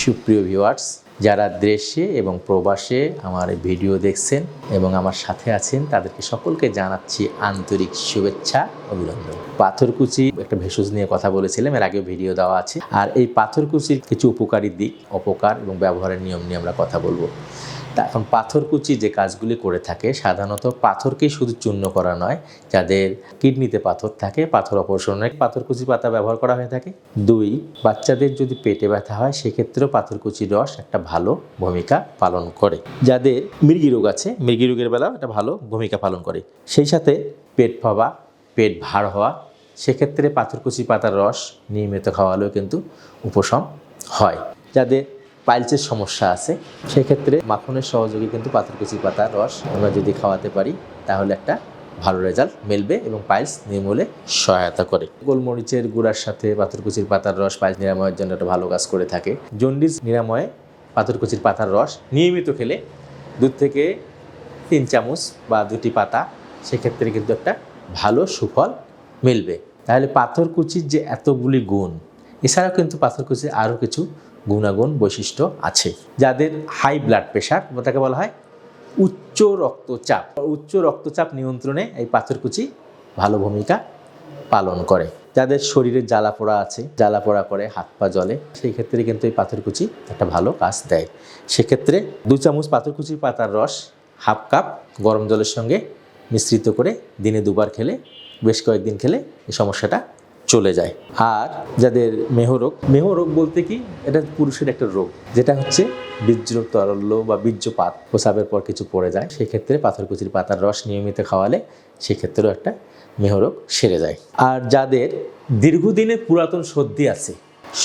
সুপ্রিয় ভিউয়ার্স যারা দেশে এবং প্রবাসে আমার ভিডিও দেখছেন এবং আমার সাথে আছেন, তাদেরকে সকলকে জানাচ্ছি আন্তরিক শুভেচ্ছা, অভিনন্দন। পাথরকুচি একটা ভেষজ নিয়ে কথা বলেছিলাম, এর আগেও ভিডিও দেওয়া আছে। আর এই পাথরকুচির কিছু উপকারী দিক, অপকার এবং ব্যবহারের নিয়ম নিয়ে আমরা কথা বলব। এখন পাথরকুচি যে কাজগুলি করে থাকে, সাধারণত পাথরকেই শুধু চূর্ণ করা নয়, যাদের কিডনিতে পাথর থাকে, পাথর অপারেশনে পাথরকুচি পাতা ব্যবহার করা হয়ে থাকে। দুই, বাচ্চাদের যদি পেটে ব্যথা হয়, সেক্ষেত্রেও পাথরকুচির রস একটা ভালো ভূমিকা পালন করে। যাদের মৃগী রোগ আছে মৃগী রোগের বেলাও একটা ভালো ভূমিকা পালন করে। সেই সাথে পেট ফাবা পেট ভার হওয়া, সেক্ষেত্রে পাথরকুচি পাতার রস নিয়মিত খাওয়ালেও কিন্তু উপশম হয়। যাদের পাইলসের সমস্যা আছে, সেক্ষেত্রে মাখনের সহযোগী কিন্তু পাথরকুচি পাতার রস আমরা যদি খাওয়াতে পারি, তাহলে একটা ভালো রেজাল্ট মিলবে এবং পাইলস নির্মূলে সহায়তা করে। গোলমরিচের গুঁড়ার সাথে পাথরকুচির পাতার রস পাইলস নিরাময়ের জন্য একটা ভালো কাজ করে থাকে। জন্ডিস নিরাময়ে পাথরকুচির পাতার রস নিয়মিত খেলে দুধ থেকে তিন চামচ বা দুটি পাতা, সেক্ষেত্রে কিন্তু একটা ভালো সুফল মিলবে। তাহলে পাথরকুচির যে এতগুলি গুণ, এছাড়াও কিন্তু পাথরকুচির আরও কিছু গুণাগুণ, বৈশিষ্ট্য আছে। যাদের হাই ব্লাড প্রেশার তাকে বলা হয় উচ্চ রক্তচাপ উচ্চ রক্তচাপ নিয়ন্ত্রণে এই পাথরকুচি ভালো ভূমিকা পালন করে। যাদের শরীরে জ্বালা পোড়া আছে, জ্বালা পোড়া করে, হাত পা জলে সেই ক্ষেত্রে কিন্তু এই পাথরকুচি একটা ভালো কাজ দেয়। সেক্ষেত্রে দু চামচ পাথরকুচি পাতার রস, হাফ কাপ গরম জলের সঙ্গে মিশ্রিত করে দিনে দুবার খেলে, বেশ কয়েকদিন খেলে এই সমস্যাটা চলে যায়। আর যাদের মেহরোগ মেহরোগ বলতে কি? এটা পুরুষের একটা রোগ, যেটা হচ্ছে বীর্য তরল্য বা বীর্যপাত, প্রসাবের পর কিছু পড়ে যায়। সেক্ষেত্রে পাথরকুচির পাতার রস নিয়মিত খাওয়ালে সেক্ষেত্রেও একটা মেহরোগ সেরে যায়। আর যাদের দীর্ঘদিনের পুরাতন সর্দি আছে,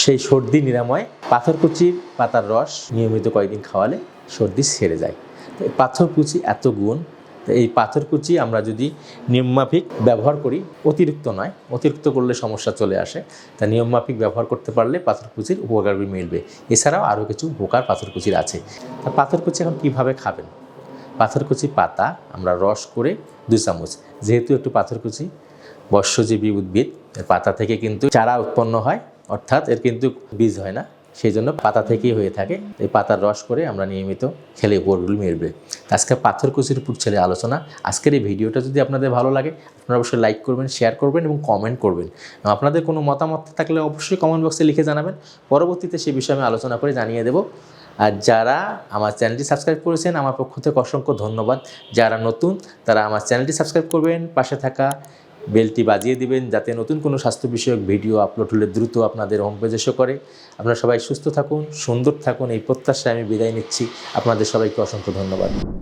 সেই সর্দি নিরাময় পাথরকুচির পাতার রস নিয়মিত কয়েকদিন খাওয়ালে সর্দি সেরে যায়। পাথরকুচি এত গুণ এই পাথরকুচি আমরা যদি নিয়মমাফিক ব্যবহার করি, অতিরিক্ত নয়, অতিরিক্ত করলে সমস্যা চলে আসে। তা নিয়মমাফিক ব্যবহার করতে পারলে পাথরকুচির উপকার মিলবে। এছাড়াও আরও কিছু উপকার পাথরকুচির আছে। তা পাথরকুচি এখন কীভাবে খাবেন? পাথরকুচি পাতা আমরা রস করে দুই চামচ। যেহেতু একটু পাথরকুচি বর্ষজীবী উদ্ভিদ, এর পাতা থেকে কিন্তু চারা উৎপন্ন হয়, অর্থাৎ এর কিন্তু বীজ হয় না। সেই জন্য পাতা থেকেই হয়ে থাকে। এই পাতার রস করে আমরা নিয়মিত খেলে উপরগুলো মিলবে আজকে পাথরকুচির উপর ছেলে আলোচনা। আজকের এই ভিডিওটা যদি আপনাদের ভালো লাগে, আপনারা অবশ্যই লাইক করবেন শেয়ার করবেন এবং কমেন্ট করবেন। আপনাদের কোনো মতামত থাকলে অবশ্যই কমেন্ট বক্সে লিখে জানাবেন। পরবর্তীতে সে বিষয়ে আমি আলোচনা করে জানিয়ে দেবো। আর যারা আমার চ্যানেলটি সাবস্ক্রাইব করেছেন, আমার পক্ষ থেকে অসংখ্য ধন্যবাদ। যারা নতুন, তারা আমার চ্যানেলটি সাবস্ক্রাইব করবেন। পাশে থাকা বেলটি বাজিয়ে দিবেন যাতে নতুন কোনো স্বাস্থ্য বিষয়ক ভিডিও আপলোড হলে দ্রুত আপনাদের হোম পেজে শো করে আপনারা সবাই সুস্থ থাকুন, সুন্দর থাকুন, এই প্রত্যাশায় আমি বিদায় নিচ্ছি। আপনাদের সবাইকে অসংখ্য ধন্যবাদ।